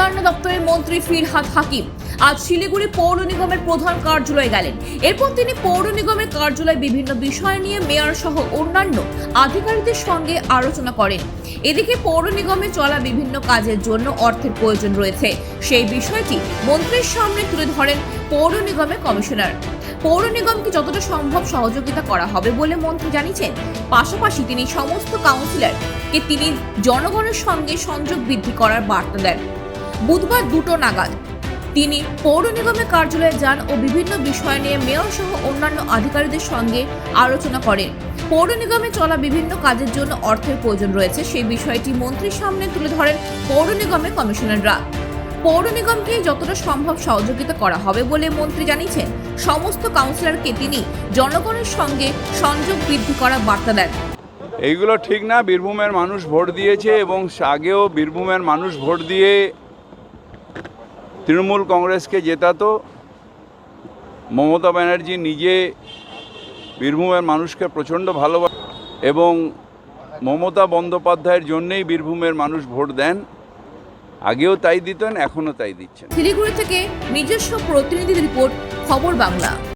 উন্নয়ন দপ্তরের মন্ত্রী ফিরহাদ হাকিম আজ শিলিগুড়ি পৌর নিগমের প্রধান কার্যালয়ে গেলেন। এরপর তিনি পৌর নিগমের কার্যালয়ে বিভিন্ন বিষয় নিয়ে মেয়র সহ অন্যান্য আধিকারিকদের সঙ্গে আলোচনা করেন। এদিকে পৌর নিগমে চলা বিভিন্ন কাজের জন্য অর্থের প্রয়োজন রয়েছে। সেই বিষয়টি মন্ত্রীর সামনে তুলে ধরেন পৌর নিগমের কমিশনার। পৌর নিগমকে যতটা সম্ভব সহযোগিতা করা হবে বলে মন্ত্রী জানিয়েছেন। পাশাপাশি তিনি সমস্ত কাউন্সিলরকে তিনি জনগণের সঙ্গে সংযোগ বৃদ্ধি করার বার্তা দেন। বুধবার দুটো নাগাদ। তিনি পৌর নিগমের কার্যালয়ে যান ও বিভিন্ন বিষয় নিয়ে মেয়র সহ অন্যান্য আধিকারীদের সঙ্গে আলোচনা করেন। পৌর নিগমে চলা বিভিন্ন কাজের জন্য অর্থের প্রয়োজন রয়েছে, সেই বিষয়টি মন্ত্রীর সামনে তুলে ধরেন পৌর নিগমের কমিশনাররা। পৌর নিগমকে যতটা সম্ভব সহযোগিতা করা হবে বলে মন্ত্রী জানিয়েছেন, সমস্ত কাউন্সিলরকে তিনি জনগণের সঙ্গে সংযোগ বৃদ্ধি করার বার্তা দেন। এইগুলো ঠিক না, বীরভূমের মানুষ ভোট দিয়েছে এবং আগেও বীরভূমের মানুষ ভোট দিয়ে তৃণমূল কংগ্রেসকে জেতাতো মমতা ব্যানার্জি নিজে বীরভূমের মানুষকে প্রচণ্ড ভালোবাসে এবং মমতা বন্দ্যোপাধ্যায়ের জন্যেই বীরভূমের মানুষ ভোট দেন। আগেও তাই দিতেন, এখনও তাই দিচ্ছেন। শিলিগুড়ি থেকে নিজস্ব প্রতিনিধি রিপোর্ট, খবর বাংলা।